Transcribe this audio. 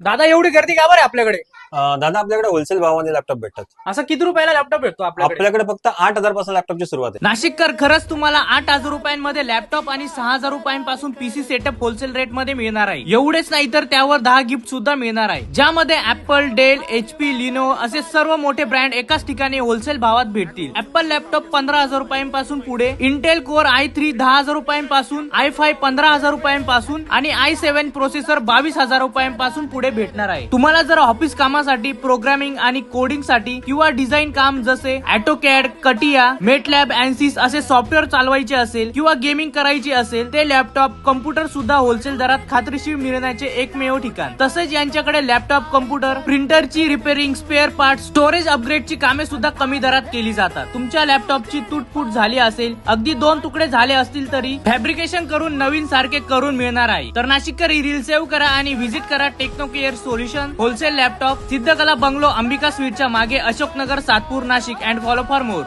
दादा एवढी गर्दी का बरं आपल्याकडे? अं, दादा आपल्याकडे होलसेल भावाने लॅपटॉप भेटतात. असं किती रुपयाला लॅपटॉप भेटतो आपल्याकडे? आपल्याकडे फक्त आठ हजारपासून लॅपटॉपची सुरुवात आहे. नाशिककर खरंच तुम्हाला आठ हजार रुपयांमध्ये लॅपटॉप आणि सहा हजार रुपयांपासून पीसी सेटअप होलसेल रेटमध्ये मिळणार आहे. एवढेच नाही तर त्यावर दहा गिफ्ट सुद्धा मिळणार आहे. ज्यामध्ये ऍपल डेल एचपी लिनो असे सर्व मोठे ब्रँड एकाच ठिकाणी होलसेल भावात भेटतील. ऍपल लॅपटॉप पंधरा हजार रुपयांपासून पुढे इंटेल कोर आय थ्री दहा हजार रुपयांपासून आय फाय पंधरा हजार रुपयांपासून आणि आय सेव्हन प्रोसेसर बावीस हजार रुपयांपासून पुढे भेटणार आहे. तुम्हाला जर ऑफिस कामासाठी प्रोग्रामिंग आणि कोडिंगसाठी किंवा डिझाईन काम जसे ऑटोकॅड कटिया मेटलॅब अँसिस असे सॉफ्टवेअर चालवायचे असेल किंवा गेमिंग करायची असेल ते लॅपटॉप कम्प्युटर सुद्धा होलसेल दरात खात्रीशीर मिळण्याचे एकमेव ठिकाण. तसेच यांच्याकडे लॅपटॉप कम्प्युटर प्रिंटरची रिपेअरिंग स्पेअर पार्ट स्टोरेज अपग्रेडची कामे सुद्धा कमी दरात केली जातात. तुमच्या लॅपटॉपची तुटफूट झाली असेल अगदी दोन तुकडे झाले असतील तरी फॅब्रिकेशन करून नवीन सारखे करून मिळणार आहे. तर नाशिककर ही रील सेव्ह करा आणि व्हिजिट करा techno care solution wholesale laptop Siddhakala bungalow Ambika स्वीटच्या मागे Ashoknagar Satpur Nashik and follow for more